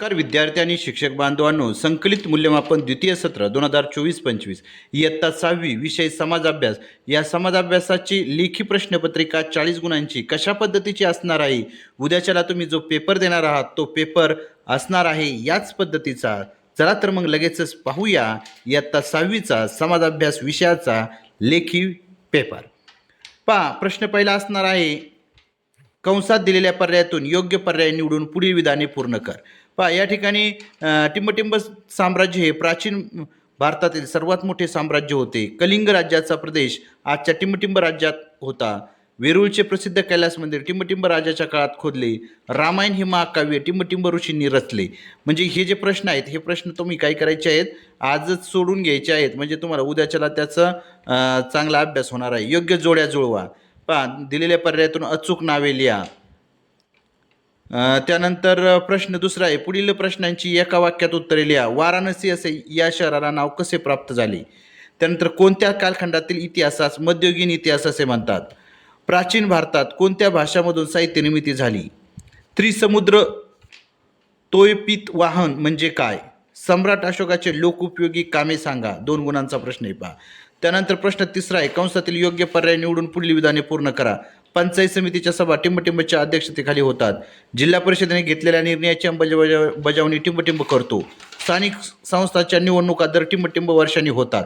नमस्कार विद्यार्थी आणि शिक्षक बांधवांनो. संकलित मूल्यमापन द्वितीय सत्र दोन हजार चोवीस पंचवीस. इयत्ता सहावी विषय समाज अभ्यास या समाज अभ्यासाची लेखी प्रश्नपत्रिका चाळीस गुणांची कशा पद्धतीची असणार आहे? उद्याच्याला तुम्ही जो पेपर देणार आहात तो पेपर असणार आहे याच पद्धतीचा. चला तर मग लगेचच पाहूया इयत्ता सहावीचा समाज अभ्यास विषयाचा लेखी पेपर. पहा प्रश्न पहिला असणार आहे कंसात दिलेल्या पर्यायातून योग्य पर्याय निवडून पुढील विधाने पूर्ण कर. पहा या ठिकाणी टिंबटिंब साम्राज्य हे प्राचीन भारतातील सर्वात मोठे साम्राज्य होते. कलिंग राज्याचा प्रदेश आजच्या टिंबटिंब राज्यात होता. वेरूळचे प्रसिद्ध कैलास मंदिर टिंबटिंब राजाच्या काळात खोदले. रामायण हे महाकाव्य टिंबटिंब ऋषींनी रचले. म्हणजे हे जे प्रश्न आहेत हे प्रश्न तुम्ही काय करायचे आहेत? आजच सोडून घ्यायचे आहेत. म्हणजे तुम्हाला उद्याच्याला त्याचा चांगला अभ्यास होणार आहे. योग्य जोड्या जुळवा. पहा दिलेल्या पर्यायातून अचूक नावे लिहा. त्यानंतर प्रश्न दुसरा आहे. पुढील प्रश्नांची एका वाक्यात उत्तरे लिहा. वाराणसी असे या शहराला नाव कसे प्राप्त झाले? त्यानंतर कोणत्या कालखंडातील इतिहासास मध्ययुगीन इतिहास असे म्हणतात? प्राचीन भारतात कोणत्या भाषामधून साहित्य निर्मिती झाली? त्रिसमुद्र तोयपित वाहन म्हणजे काय? सम्राट अशोकाचे लोकउपयोगी कामे सांगा. दोन गुणांचा प्रश्न आहे पहा. त्यानंतर प्रश्न तिसरा आहे. कंसातील योग्य पर्याय निवडून पुढील विधाने पूर्ण करा. पंचायत समितीच्या सभा टिंबटिंबच्या अध्यक्षतेखाली होतात. जिल्हा परिषदेने घेतलेल्या निर्णयाची अंमलबजाव- बजावणी टिंबटिंब करतो. स्थानिक संस्थांच्या निवडणुका दर टिंबटिंब वर्षांनी होतात.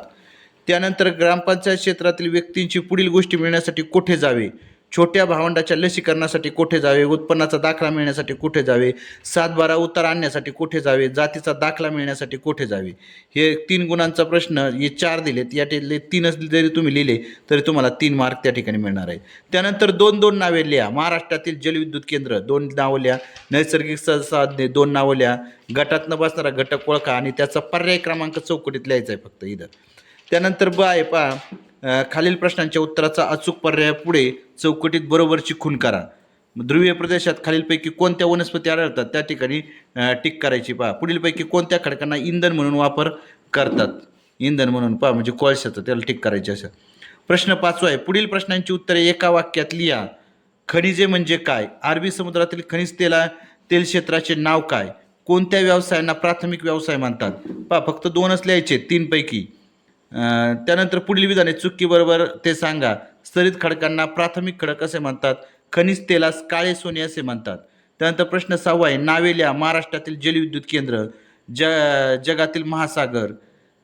त्यानंतर ग्रामपंचायत क्षेत्रातील व्यक्तींची पुढील गोष्टी मिळण्यासाठी कुठे जावे? छोट्या भावंडाच्या लसीकरणासाठी कुठे जावे उत्पन्नाचा दाखला मिळण्यासाठी कुठे जावे सातबारा उतार आणण्यासाठी कुठे जावे जातीचा दाखला मिळण्यासाठी कुठे जावे? हे तीन गुणांचा प्रश्न हे चार दिलेत. यातले तीनच जरी तुम्ही लिहिले तरी तुम्हाला तीन मार्क त्या ठिकाणी मिळणार आहे त्यानंतर दोन दोन नावे लिहा. महाराष्ट्रातील जलविद्युत केंद्र दोन नावं लिहा. नैसर्गिक संसाधने दोन नावं लिहा. गटात न बसणारा घटक ओळखा आणि त्याचा पर्याय क्रमांक चौकटीत लिहायचा आहे फक्त इथं. त्यानंतर ब आहे पहा. खालील प्रश्नांच्या उत्तराचा अचूक पर्याय पुढे चौकटीत बरोबरची खून करा. ध्रुवीय प्रदेशात खालीलपैकी कोणत्या वनस्पती आढळतात? त्या ठिकाणी टिक करायची पहा. पुढीलपैकी कोणत्या खडकांना इंधन म्हणून वापर करतात? इंधन म्हणून पहा म्हणजे कोळशाचं त्याला टिक करायचे असं. प्रश्न पाचवा आहे. पुढील प्रश्नांची उत्तरे एका वाक्यात लिहा. खनिजे म्हणजे काय? अरबी समुद्रातील खनिज तेला तेल क्षेत्राचे नाव काय? कोणत्या व्यवसायांना प्राथमिक व्यवसाय मानतात? पहा फक्त दोनच लिहायचे तीनपैकी. त्यानंतर पुढील विधाने चुकीबरोबर ते सांगा. स्तरित खडकांना प्राथमिक खडक असे म्हणतात खनिज तेलास काळे सोने असे म्हणतात. त्यानंतर प्रश्न सहावा आहे नावेल्या महाराष्ट्रातील जलविद्युत केंद्र ज जगातील महासागर.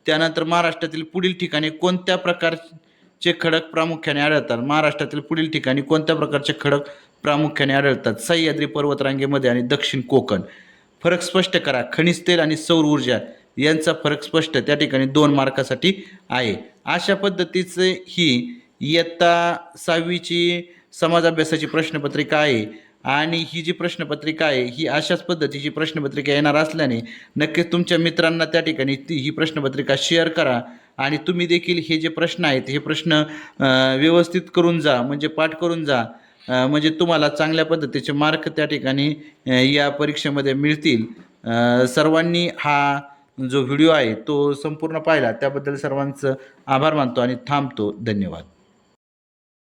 त्यानंतर महाराष्ट्रातील पुढील ठिकाणी कोणत्या प्रकारचे खडक प्रामुख्याने आढळतात? महाराष्ट्रातील पुढील ठिकाणी कोणत्या प्रकारचे खडक प्रामुख्याने आढळतात? सह्याद्री पर्वतरांगेमध्ये आणि दक्षिण कोकण. फरक स्पष्ट करा. खनिज तेल आणि सौर ऊर्जा यांचा फरक स्पष्ट त्या ठिकाणी दोन मार्कासाठी आहे. अशा पद्धतीचे ही इयत्ता सहावीची समाज अभ्यासाची प्रश्नपत्रिका आहे. आणि ही जी प्रश्नपत्रिका आहे ही अशाच पद्धतीची प्रश्नपत्रिका येणार असल्याने नक्कीच तुमच्या मित्रांना त्या ठिकाणी ती ही प्रश्नपत्रिका शेअर करा. आणि तुम्ही देखील हे जे प्रश्न आहेत हे प्रश्न व्यवस्थित करून जा म्हणजे पाठ करून जा. म्हणजे तुम्हाला चांगल्या पद्धतीचे मार्क त्या ठिकाणी या परीक्षेमध्ये मिळतील. सर्वांनी हा जो व्हिडिओ आहे तो संपूर्ण पाहिला. त्याबद्दल सर्वांचं आभार मानतो आणि थांबतो. धन्यवाद.